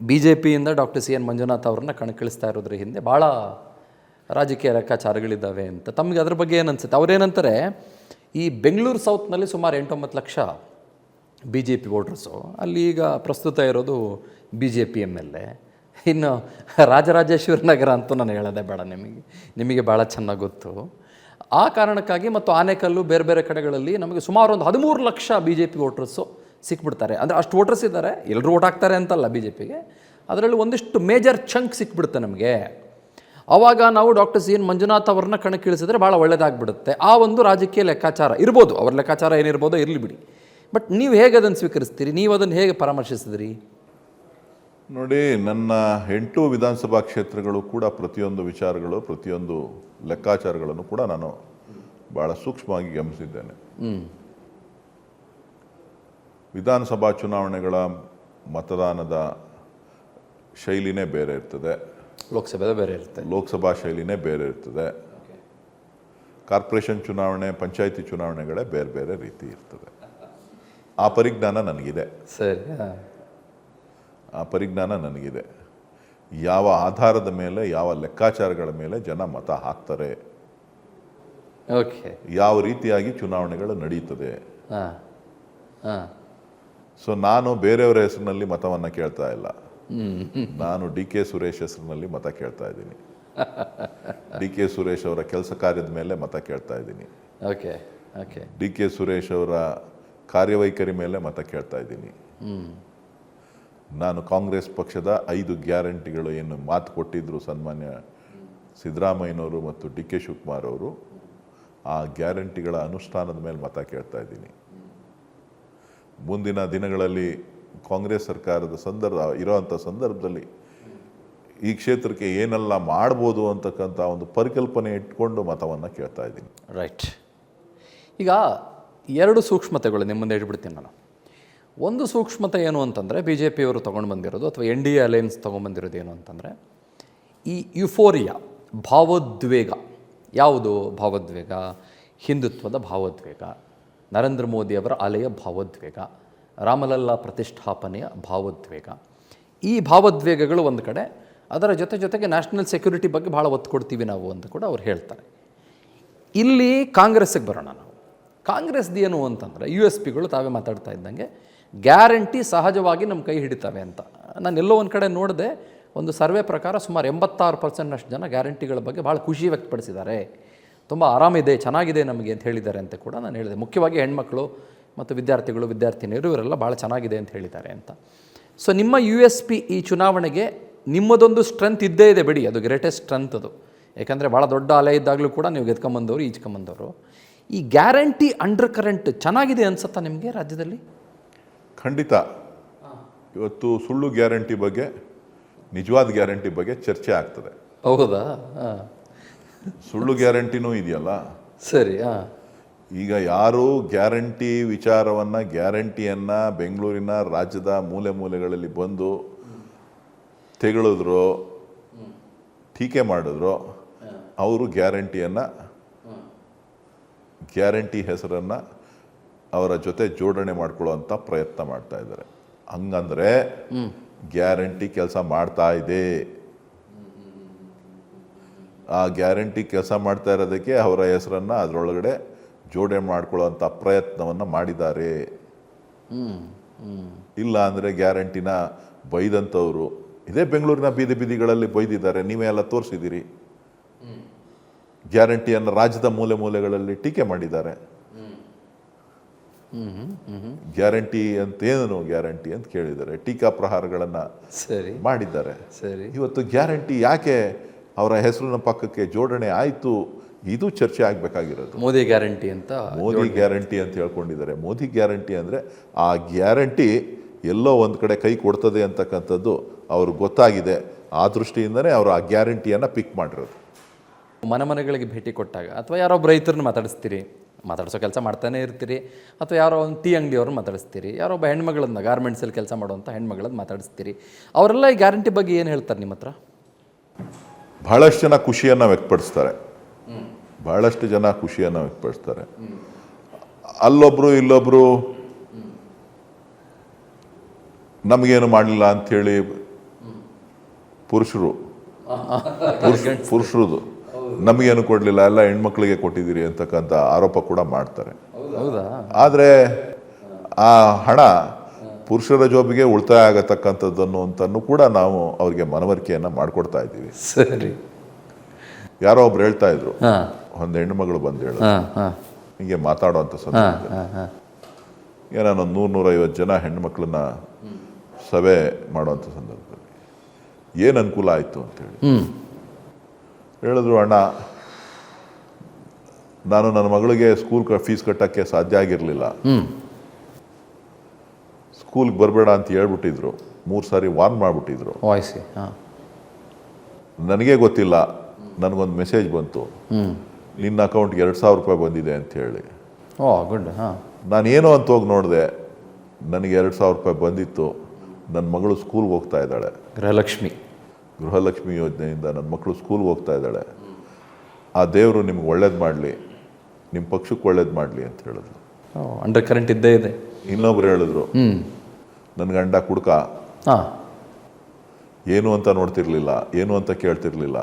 B J ಪಿಯಿಂದ doctor C N Manjunath ಅವ್ರನ್ನ ಕಣಕ್ಕಿಳಿಸ್ತಾ ಇರೋದ್ರ ಹಿಂದೆ ಭಾಳ ರಾಜಕೀಯ ಲೆಕ್ಕಾಚಾರಗಳಿದ್ದಾವೆ ಅಂತ. ತಮಗೆ ಅದ್ರ ಬಗ್ಗೆ ಏನು ಅನ್ಸುತ್ತೆ ಅವ್ರೇನಂತಾರೆ, ಈ ಬೆಂಗಳೂರು ಸೌತ್ನಲ್ಲಿ ಸುಮಾರು ಎಂಟೊಂಬತ್ತು lakh B J P voters. ಅಲ್ಲಿ ಈಗ ಪ್ರಸ್ತುತ ಇರೋದು B J P M L A ಇನ್ನು ರಾಜರಾಜೇಶ್ವರಿ ನಗರ ಅಂತೂ ನಾನು ಹೇಳೋದೆ ಬೇಡ ನಿಮಗೆ ನಿಮಗೆ ಭಾಳ ಚೆನ್ನಾಗಿ ಗೊತ್ತು. ಆ ಕಾರಣಕ್ಕಾಗಿ ಮತ್ತು ಆನೆಕಲ್ಲು ಬೇರೆ ಬೇರೆ ಕಡೆಗಳಲ್ಲಿ ನಮಗೆ ಸುಮಾರು ಒಂದು ಹದಿಮೂರು lakh B J P voters ಸಿಕ್ಬಿಡ್ತಾರೆ. ಅಂದರೆ ಅಷ್ಟು ವೋಟರ್ಸ್ ಇದ್ದಾರೆ ಎಲ್ಲರೂ ಓಟ್ ಹಾಕ್ತಾರೆ ಅಂತಲ್ಲ ಬಿ ಜೆ ಪಿಗೆ ಅದರಲ್ಲಿ ಒಂದಿಷ್ಟು ಮೇಜರ್ ಚಂಕ್ ಸಿಕ್ಬಿಡುತ್ತೆ ನಮಗೆ. ಆವಾಗ ನಾವು ಡಾಕ್ಟರ್ ಸಿ ಎನ್ ಮಂಜುನಾಥ್ ಅವ್ರನ್ನ ಕಣಕ್ಕಿಳಿಸಿದ್ರೆ ಭಾಳ ಒಳ್ಳೆಯದಾಗ್ಬಿಡುತ್ತೆ ಆ ಒಂದು ರಾಜಕೀಯ ಲೆಕ್ಕಾಚಾರ ಇರ್ಬೋದು. ಅವ್ರ ಲೆಕ್ಕಾಚಾರ ಏನಿರ್ಬೋದೋ ಇರಲಿ ಬಿಡಿ. ಬಟ್ ನೀವು ಹೇಗೆ ಅದನ್ನು ಸ್ವೀಕರಿಸ್ತೀರಿ? ನೀವು ಅದನ್ನು ಹೇಗೆ ಪರಾಮರ್ಶಿಸಿದ್ರಿ? ನೋಡಿ ನನ್ನ ಎಂಟು ವಿಧಾನಸಭಾ ಕ್ಷೇತ್ರಗಳು ಕೂಡ ಪ್ರತಿಯೊಂದು ವಿಚಾರಗಳು ಪ್ರತಿಯೊಂದು ಲೆಕ್ಕಾಚಾರಗಳನ್ನು ಕೂಡ ನಾನು ಭಾಳ ಸೂಕ್ಷ್ಮವಾಗಿ ಗಮನಿಸಿದ್ದೇನೆ. ವಿಧಾನಸಭಾ ಚುನಾವಣೆಗಳ ಮತದಾನದ ಶೈಲಿನೇ ಬೇರೆ ಇರ್ತದೆ. ಲೋಕಸಭೆ ಬೇರೆ ಇರುತ್ತೆ. ಲೋಕಸಭಾ ಶೈಲಿನೇ ಬೇರೆ ಇರ್ತದೆ. ಕಾರ್ಪೊರೇಷನ್ ಚುನಾವಣೆ ಪಂಚಾಯಿತಿ ಚುನಾವಣೆಗಳೇ ಬೇರೆ ಬೇರೆ ರೀತಿ ಇರ್ತದೆ. ಆ ಪರಿಜ್ಞಾನ ನನಗಿದೆ. ಸರಿ ಆ ಪರಿಜ್ಞಾನ ನನಗಿದೆ. ಯಾವ ಆಧಾರದ ಮೇಲೆ ಯಾವ ಲೆಕ್ಕಾಚಾರಗಳ ಮೇಲೆ ಜನ ಮತ ಹಾಕ್ತಾರೆ? ಓಕೆ. ಯಾವ ರೀತಿಯಾಗಿ ಚುನಾವಣೆಗಳು ನಡೀತದೆ? ಹಾಂ ಹಾಂ. ಸೊ ನಾನು ಬೇರೆಯವರ ಹೆಸರಿನಲ್ಲಿ ಮತವನ್ನು ಕೇಳ್ತಾ ಇಲ್ಲ. ನಾನು ಡಿ ಕೆ ಸುರೇಶ್ ಹೆಸರಿನಲ್ಲಿ ಮತ ಕೇಳ್ತಾ ಇದ್ದೀನಿ. ಡಿ ಕೆ ಸುರೇಶ್ ಅವರ ಕೆಲಸ ಕಾರ್ಯದ ಮೇಲೆ ಮತ ಕೇಳ್ತಾ ಇದ್ದೀನಿ. Okay okay D K Suresh ಅವರ ಕಾರ್ಯವೈಖರಿ ಮೇಲೆ ಮತ ಕೇಳ್ತಾ ಇದ್ದೀನಿ. ನಾನು ಕಾಂಗ್ರೆಸ್ ಪಕ್ಷದ ಐದು ಗ್ಯಾರಂಟಿಗಳು ಏನು ಮಾತು ಕೊಟ್ಟಿದ್ರು ಸನ್ಮಾನ್ಯ ಸಿದ್ದರಾಮಯ್ಯನವರು ಮತ್ತು ಡಿ ಕೆ ಶಿವಕುಮಾರ್ ಅವರು ಆ ಗ್ಯಾರಂಟಿಗಳ ಅನುಷ್ಠಾನದ ಮೇಲೆ ಮತ ಕೇಳ್ತಾ ಇದ್ದೀನಿ. ಮುಂದಿನ ದಿನಗಳಲ್ಲಿ ಕಾಂಗ್ರೆಸ್ ಸರ್ಕಾರದ ಸಂದರ್ಭ, ಇರೋವಂಥ ಸಂದರ್ಭದಲ್ಲಿ ಈ ಕ್ಷೇತ್ರಕ್ಕೆ ಏನೆಲ್ಲ ಮಾಡ್ಬೋದು ಅಂತಕ್ಕಂಥ ಒಂದು ಪರಿಕಲ್ಪನೆ ಇಟ್ಕೊಂಡು ಮತವನ್ನು ಕೇಳ್ತಾ ಇದ್ದೀನಿ. ರೈಟ್ ಈಗ ಎರಡು ಸೂಕ್ಷ್ಮತೆಗಳು ನಿಮ್ಮ ಮುಂದೆ ಇಟ್ಬಿಡ್ತೀನಿ ನಾನು. ಒಂದು ಸೂಕ್ಷ್ಮತೆ ಏನು ಅಂತಂದರೆ ಬಿ ಜೆ ಪಿಯವರು ತೊಗೊಂಡು ಬಂದಿರೋದು ಅಥವಾ ಎನ್ ಡಿ ಎ ಅಲಯನ್ಸ್ ತೊಗೊಂಡ್ಬಂದಿರೋದು ಏನು ಅಂತಂದರೆ ಈ ಯುಫೋರಿಯಾ, ಭಾವೋದ್ವೇಗ. ಯಾವುದು ಭಾವೋದ್ವೇಗ? ಹಿಂದುತ್ವದ ಭಾವೋದ್ವೇಗ. ನರೇಂದ್ರ ಮೋದಿಯವರ ಅಲೆಯ ಭಾವೋದ್ವೇಗ, ರಾಮಲಲ್ಲಾ ಪ್ರತಿಷ್ಠಾಪನೆಯ ಭಾವೋದ್ವೇಗ. ಈ ಭಾವೋದ್ವೇಗಗಳು ಒಂದು ಕಡೆ, ಅದರ ಜೊತೆ ಜೊತೆಗೆ ನ್ಯಾಷನಲ್ ಸೆಕ್ಯೂರಿಟಿ ಬಗ್ಗೆ ಭಾಳ ಒತ್ತು ಕೊಡ್ತೀವಿ ನಾವು ಅಂತ ಕೂಡ ಅವ್ರು ಹೇಳ್ತಾರೆ. ಇಲ್ಲಿ ಕಾಂಗ್ರೆಸ್ಸಿಗೆ ಬರೋಣ ನಾವು. ಕಾಂಗ್ರೆಸ್ದು ಏನು ಅಂತಂದರೆ, ಯು ಎಸ್ ಪಿಗಳು ತಾವೇ ಮಾತಾಡ್ತಾ ಇದ್ದಂಗೆ, ಗ್ಯಾರಂಟಿ ಸಹಜವಾಗಿ ನಮ್ಮ ಕೈ ಹಿಡಿತವೆ ಅಂತ. ನಾನು ಎಲ್ಲೋ ಒಂದು ಕಡೆ ನೋಡಿದೆ, ಒಂದು ಸರ್ವೆ ಪ್ರಕಾರ ಸುಮಾರು ಎಂಬತ್ತಾರು ಪರ್ಸೆಂಟ್ನಷ್ಟು ಜನ ಗ್ಯಾರಂಟಿಗಳ ಬಗ್ಗೆ ಭಾಳ ಖುಷಿ ವ್ಯಕ್ತಪಡಿಸಿದ್ದಾರೆ. ತುಂಬ ಆರಾಮಿದೆ ಚೆನ್ನಾಗಿದೆ ನಮಗೆ ಅಂತ ಹೇಳಿದ್ದಾರೆ ಅಂತ ಕೂಡ ನಾನು ಹೇಳಿದೆ. ಮುಖ್ಯವಾಗಿ ಹೆಣ್ಮಕ್ಳು ಮತ್ತು ವಿದ್ಯಾರ್ಥಿಗಳು ವಿದ್ಯಾರ್ಥಿನಿಯರು ಇವರೆಲ್ಲ ಭಾಳ ಚೆನ್ನಾಗಿದೆ ಅಂತ ಹೇಳಿದ್ದಾರೆ ಅಂತ. ಸೊ ನಿಮ್ಮ ಯು ಎಸ್ ಪಿ ಈ ಚುನಾವಣೆಗೆ ನಿಮ್ಮದೊಂದು ಸ್ಟ್ರೆಂತ್ ಇದ್ದೇ ಇದೆ ಬಿಡಿ. ಅದು ಗ್ರೇಟೆಸ್ಟ್ ಸ್ಟ್ರೆಂತ್ ಅದು. ಯಾಕಂದರೆ ಭಾಳ ದೊಡ್ಡ ಅಲೆ ಇದ್ದಾಗಲೂ ಕೂಡ ನೀವು ಗೆದ್ಕೊಂಬಂದವರು ಈಜ್ಕೊಂಬಂದವರು. ಈ ಗ್ಯಾರಂಟಿ ಅಂಡರ್ ಕರೆಂಟ್ ಚೆನ್ನಾಗಿದೆ ಅನ್ಸುತ್ತಾ ನಿಮಗೆ ರಾಜ್ಯದಲ್ಲಿ? ಖಂಡಿತ. ಇವತ್ತು ಸುಳ್ಳು ಗ್ಯಾರಂಟಿ ಬಗ್ಗೆ ನಿಜವಾದ ಗ್ಯಾರಂಟಿ ಬಗ್ಗೆ ಚರ್ಚೆ ಆಗ್ತದೆ. ಹೌದಾ? ಹಾಂ. ಸುಳ್ಳು ಗ್ಯಾರಂಟಿನೂ ಇದೆಯಲ್ಲ? ಸರಿ ಹಾಂ. ಈಗ ಯಾರು ಗ್ಯಾರಂಟಿ ವಿಚಾರವನ್ನು ಗ್ಯಾರಂಟಿಯನ್ನು ಬೆಂಗಳೂರಿನ ರಾಜ್ಯದ ಮೂಲೆ ಮೂಲೆಗಳಲ್ಲಿ ಬಂದು ತೆಗಳಿದ್ರು ಟೀಕೆ ಮಾಡಿದ್ರು ಅವರು ಗ್ಯಾರಂಟಿಯನ್ನು ಗ್ಯಾರಂಟಿ ಹೆಸರನ್ನು ಅವರ ಜೊತೆ ಜೋಡಣೆ ಮಾಡ್ಕೊಳ್ಳೋವಂಥ ಪ್ರಯತ್ನ ಮಾಡ್ತಾ ಇದ್ದಾರೆ. ಹಂಗಂದರೆ ಗ್ಯಾರಂಟಿ ಕೆಲಸ ಮಾಡ್ತಾ ಇದೆ. ಆ ಗ್ಯಾರಂಟಿ ಕೆಲಸ ಮಾಡ್ತಾ ಇರೋದಕ್ಕೆ ಅವರ ಹೆಸರನ್ನು ಅದರೊಳಗಡೆ ಜೋಡಣೆ ಮಾಡ್ಕೊಳ್ಳುವಂಥ ಪ್ರಯತ್ನವನ್ನು ಮಾಡಿದ್ದಾರೆ. ಇಲ್ಲ ಅಂದರೆ ಗ್ಯಾರಂಟಿನ ಬೈದಂಥವ್ರು ಇದೇ ಬೆಂಗಳೂರಿನ ಬೀದಿ ಬೀದಿಗಳಲ್ಲಿ ಬೈದಿದ್ದಾರೆ. ನೀವೇ ಎಲ್ಲ ತೋರಿಸಿದ್ದೀರಿ. ಗ್ಯಾರಂಟಿಯನ್ನು ರಾಜ್ಯದ ಮೂಲೆ ಮೂಲೆಗಳಲ್ಲಿ ಟೀಕೆ ಮಾಡಿದ್ದಾರೆ. ಗ್ಯಾರಂಟಿ ಅಂತ ಏನು ಗ್ಯಾರಂಟಿ ಅಂತ ಕೇಳಿದ್ದಾರೆ. ಟೀಕಾ ಪ್ರಹಾರಗಳನ್ನು ಸರಿ. ಮಾಡಿದ್ದಾರೆ. ಸರಿ. ಇವತ್ತು ಗ್ಯಾರಂಟಿ ಯಾಕೆ ಅವರ ಹೆಸರಿನ ಪಕ್ಕಕ್ಕೆ ಜೋಡಣೆ ಆಯಿತು ಇದು ಚರ್ಚೆ ಆಗಬೇಕಾಗಿರೋದು. ಮೋದಿ ಗ್ಯಾರಂಟಿ ಅಂತ ಮೋದಿ ಗ್ಯಾರಂಟಿ ಅಂತ ಹೇಳ್ಕೊಂಡಿದ್ದಾರೆ. ಮೋದಿ ಗ್ಯಾರಂಟಿ ಅಂದರೆ ಆ ಗ್ಯಾರಂಟಿ ಎಲ್ಲೋ ಒಂದು ಕಡೆ ಕೈ ಕೊಡ್ತದೆ ಅಂತಕ್ಕಂಥದ್ದು ಅವ್ರಿಗೆ ಗೊತ್ತಾಗಿದೆ. ಆ ದೃಷ್ಟಿಯಿಂದನೇ ಅವರು ಆ ಗ್ಯಾರಂಟಿಯನ್ನು ಪಿಕ್ ಮಾಡಿರೋದು. ಮನೆ ಮನೆಗಳಿಗೆ ಭೇಟಿ ಕೊಟ್ಟಾಗ ಅಥವಾ ಯಾರೊಬ್ಬ ರೈತರನ್ನ ಮಾತಾಡಿಸ್ತೀರಿ ಮಾತಾಡಿಸೋ ಕೆಲಸ ಮಾಡ್ತಾನೆ ಇರ್ತೀರಿ ಅಥವಾ ಯಾರೋ ಒಂದು ಟೀ ಅಂಗಡಿಯವ್ರನ್ನ ಮಾತಾಡಿಸ್ತೀರಿ ಯಾರೋ ಒಬ್ಬ ಹೆಣ್ಮಗಳನ್ನ ಗಾರ್ಮೆಂಟ್ಸಲ್ಲಿ ಕೆಲಸ ಮಾಡುವಂಥ ಹೆಣ್ಮಗಳನ್ನ ಮಾತಾಡಿಸ್ತೀರಿ ಅವರೆಲ್ಲ ಈ ಗ್ಯಾರಂಟಿ ಬಗ್ಗೆ ಏನು ಹೇಳ್ತಾರೆ ನಿಮ್ಮ ಹತ್ರ? ಬಹಳಷ್ಟು ಜನ ಖುಷಿಯನ್ನು ವ್ಯಕ್ತಪಡಿಸ್ತಾರೆ. ಬಹಳಷ್ಟು ಜನ ಖುಷಿಯನ್ನು ವ್ಯಕ್ತಪಡಿಸ್ತಾರೆ. ಅಲ್ಲೊಬ್ರು ಇಲ್ಲೊಬ್ರು ನಮಗೇನು ಮಾಡಲಿಲ್ಲ ಅಂಥೇಳಿ ಪುರುಷರು. ಪುರುಷ ಪುರುಷರದು. ನಮಗೇನು ಕೊಡಲಿಲ್ಲ ಎಲ್ಲ ಹೆಣ್ಮಕ್ಳಿಗೆ ಕೊಟ್ಟಿದ್ದೀರಿ ಅಂತಕ್ಕಂಥ ಆರೋಪ ಕೂಡ ಮಾಡ್ತಾರೆ. ಆದರೆ ಆ ಹಣ ಪುರುಷರ ಜೋಬಿಗೆ ಉಳಿತಾಯ ಆಗತಕ್ಕಂಥದ್ದನ್ನು ಅಂತನೂ ಕೂಡ ನಾವು ಅವರಿಗೆ ಮನವರಿಕೆಯನ್ನು ಮಾಡಿಕೊಡ್ತಾ ಇದ್ದೀವಿ. ಸರಿ. ಯಾರೋ ಒಬ್ರು ಹೇಳ್ತಾ ಇದ್ರು. ಒಂದ್ ಒಂದು ಹೆಣ್ಣುಮಗಳು ಬಂದು ಹೇಳ. ಹಿಂಗೆ ಮಾತಾಡುವಂಥ ಹಾಂ ಸಂದರ್ಭ ಏನಾನ ಹಾಂ. ಏನೋ ನೂರು ನೂರೈವತ್ತು ಜನ ಹೆಣ್ಮಕ್ಳನ್ನ ಸಭೆ ಮಾಡುವಂಥ ಸಂದರ್ಭದಲ್ಲಿ. ಏನು ಅನುಕೂಲ ಆಯಿತು ಅಂತೇಳಿ ಹೇಳಿದ್ರು ಅಣ್ಣ ನಾನು ನನ್ನ ಮಗಳಿಗೆ ಸ್ಕೂಲ್ ಫೀಸ್ ಕಟ್ಟಕ್ಕೆ ಸಾಧ್ಯ ಆಗಿರಲಿಲ್ಲ. ಸ್ಕೂಲ್ಗೆ ಬರಬೇಡ ಅಂತ ಹೇಳ್ಬಿಟ್ಟಿದ್ರು. ಮೂರು ಸಾರಿ ವಾರ್ನ್ ಮಾಡಿಬಿಟ್ಟಿದ್ರು. ವಾಯ್ಸಿ ಹಾಂ. ನನಗೆ ಗೊತ್ತಿಲ್ಲ ನನಗೊಂದು ಮೆಸೇಜ್ ಬಂತು. ಹ್ಞೂ ನಿನ್ನ ಅಕೌಂಟ್ಗೆ ಎರಡು ಸಾವಿರ ರೂಪಾಯಿ ಬಂದಿದೆ ಅಂತ ಹೇಳಿ. ಓ ಗುಡ್ ಹಾಂ. ನಾನು ಏನೋ ಅಂತ ಹೋಗಿ ನೋಡಿದೆ ನನಗೆ ಎರಡು ಸಾವಿರ ರೂಪಾಯಿ ಬಂದಿತ್ತು ನನ್ನ ಮಗಳು ಸ್ಕೂಲ್ಗೆ ಹೋಗ್ತಾ ಇದ್ದಾಳೆ. ಗೃಹಲಕ್ಷ್ಮಿ. ಗೃಹಲಕ್ಷ್ಮಿ ಯೋಜನೆಯಿಂದ ನನ್ನ ಮಕ್ಕಳು ಸ್ಕೂಲ್ಗೆ ಹೋಗ್ತಾ ಇದ್ದಾಳೆ. ಆ ದೇವರು ನಿಮ್ಗೆ ಒಳ್ಳೇದು ಮಾಡಲಿ ನಿಮ್ಮ ಪಕ್ಷಕ್ಕೆ ಒಳ್ಳೇದು ಮಾಡಲಿ ಅಂತ ಹೇಳಿದ್ರು. ಅಂಡರ್ ಕರೆಂಟ್ ಇದ್ದೇ ಇದೆ. ಇನ್ನೊಬ್ರು ಹೇಳಿದ್ರು ಹ್ಞೂ ನನ್ನ ಗಂಡ ಕುಡ್ಕ. ಹಾಂ. ಏನು ಅಂತ ನೋಡ್ತಿರ್ಲಿಲ್ಲ ಏನು ಅಂತ ಕೇಳ್ತಿರ್ಲಿಲ್ಲ.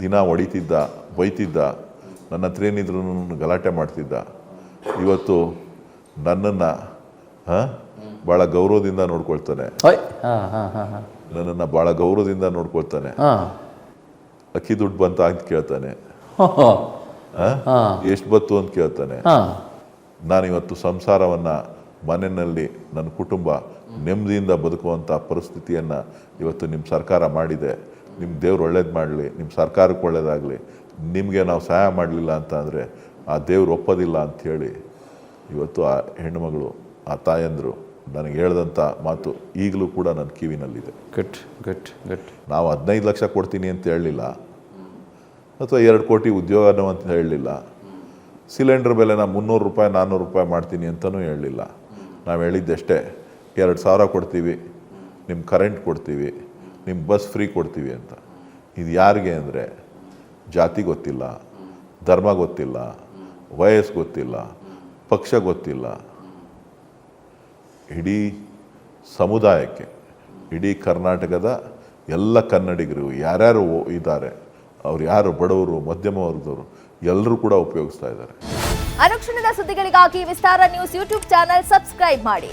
ದಿನ ಹೊಡಿತಿದ್ದ ಬೈತಿದ್ದ ನನ್ನ ಹತ್ರ ಏನಿದ್ರು ಗಲಾಟೆ ಮಾಡ್ತಿದ್ದ. ಇವತ್ತು ನನ್ನನ್ನು ಭಾಳ ಗೌರವದಿಂದ ನೋಡ್ಕೊಳ್ತಾನೆ. ಹಾಂ ಹಾಂ ಹಾಂ ಹಾಂ. ನನ್ನನ್ನು ಭಾಳ ಗೌರವದಿಂದ ನೋಡ್ಕೊಳ್ತಾನೆ. ಹಾಂ. ಅಕ್ಕಿ ದುಡ್ಡು ಬಂತ ಅಂತ ಕೇಳ್ತಾನೆ. ಹಾಂ ಎಷ್ಟು ಬತ್ತು ಅಂತ ಕೇಳ್ತಾನೆ. ನಾನು ನಾನಿವತ್ತು ಸಂಸಾರವನ್ನು ಮನೆಯಲ್ಲಿ ನನ್ನ ಕುಟುಂಬ ನೆಮ್ಮದಿಯಿಂದ ಬದುಕುವಂಥ ಪರಿಸ್ಥಿತಿಯನ್ನು ಇವತ್ತು ನಿಮ್ಮ ಸರ್ಕಾರ ಮಾಡಿದೆ. ನಿಮ್ಮ ದೇವ್ರು ಒಳ್ಳೇದು ಮಾಡಲಿ ನಿಮ್ಮ ಸರ್ಕಾರಕ್ಕೆ ಒಳ್ಳೇದಾಗಲಿ ನಿಮಗೆ ನಾವು ಸಹಾಯ ಮಾಡಲಿಲ್ಲ ಅಂತ ಅಂದರೆ ಆ ದೇವ್ರು ಒಪ್ಪೋದಿಲ್ಲ ಅಂಥೇಳಿ ಇವತ್ತು ಆ ಹೆಣ್ಣುಮಗಳು ಆ ತಾಯಂದರು ನನಗೆ ಹೇಳ್ದಂಥ ಮಾತು ಈಗಲೂ ಕೂಡ ನನ್ನ ಕಿವಿನಲ್ಲಿದೆ. ಗಟ್ ಗಟ್ ಗಟ್ ನಾವು ಹದಿನೈದು ಲಕ್ಷ ಕೊಡ್ತೀನಿ ಅಂತ ಹೇಳಲಿಲ್ಲ. ಅಥವಾ ಎರಡು ಕೋಟಿ ಉದ್ಯೋಗನೂ ಅಂತ ಹೇಳಲಿಲ್ಲ. ಸಿಲಿಂಡರ್ ನಾನು ಮುನ್ನೂರು ರೂಪಾಯಿ ನಾನ್ನೂರು ರೂಪಾಯಿ ಮಾಡ್ತೀನಿ ಅಂತಲೂ ಹೇಳಲಿಲ್ಲ. ನಾವು ಹೇಳಿದ್ದಷ್ಟೇ. ಎರಡು ಸಾವಿರ ಕೊಡ್ತೀವಿ ನಿಮ್ಮ ಕರೆಂಟ್ ಕೊಡ್ತೀವಿ ನಿಮ್ಮ ಬಸ್ ಫ್ರೀ ಕೊಡ್ತೀವಿ ಅಂತ. ಇದು ಯಾರಿಗೆ ಅಂದರೆ ಜಾತಿ ಗೊತ್ತಿಲ್ಲ, ಧರ್ಮ ಗೊತ್ತಿಲ್ಲ, ವಯಸ್ಸು ಗೊತ್ತಿಲ್ಲ, ಪಕ್ಷ ಗೊತ್ತಿಲ್ಲ. ಇಡೀ ಸಮುದಾಯಕ್ಕೆ, ಇಡೀ ಕರ್ನಾಟಕದ ಎಲ್ಲ ಕನ್ನಡಿಗರು ಯಾರ್ಯಾರು ಇದ್ದಾರೆ, ಅವ್ರು ಯಾರು ಬಡವರು, ಮಧ್ಯಮ ವರ್ಗದವರು ಎಲ್ಲರೂ ಕೂಡ ಉಪಯೋಗಿಸ್ತಾ ಇದ್ದಾರೆ. ಅನುಕ್ಷಣದ ಸುದ್ದಿಗಳಿಗಾಗಿ Vistara news YouTube channel subscribe ಮಾಡಿ.